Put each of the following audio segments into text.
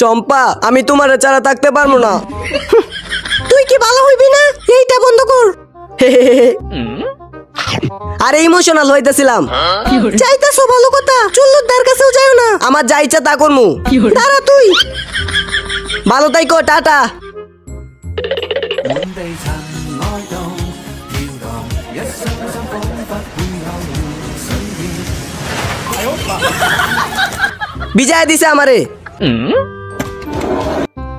চম্পা আমি তোমার ছাড়া থাকতে পারব না। তুই কি ভালো হইবি না? এইটা বন্ধ কর। আরে ইমোশনাল হইতেছিলাম। চাইতাছো ভালো কথা চুল্লুদার কাছেও যাও না। আমার যা ইচ্ছা তা করমু। দাঁড়া তুই। ভালো তাই তাইকো টাটা। বিজয় দিছে আমারে।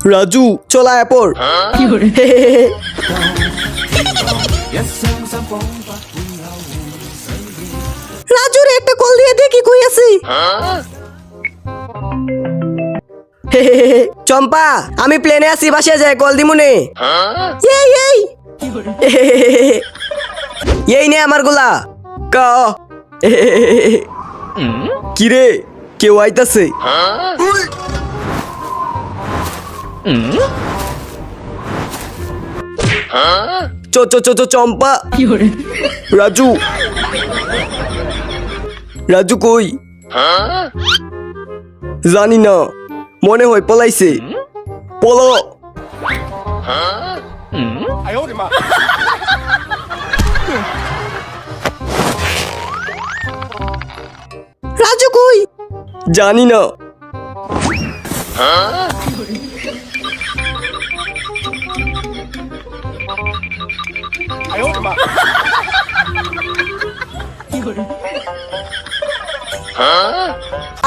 রাজু চলা এপর রাজুর একটা কল দিয়ে দেখি কই আছি? চম্পা আমি প্লেনে আছি বাসে যাই কল দিমুনে এই এই। এই নে আমার গোলা। ক। কিরে কেউ আইতাছে। চ চ চ চ চম্পা। রাজু। রাজু কই? জানি না। মনে হয় পলাইছে। পলো। রাজু কই? জানি না।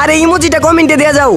আরে ইমোজিটা কমেন্টে দেয়া যাও।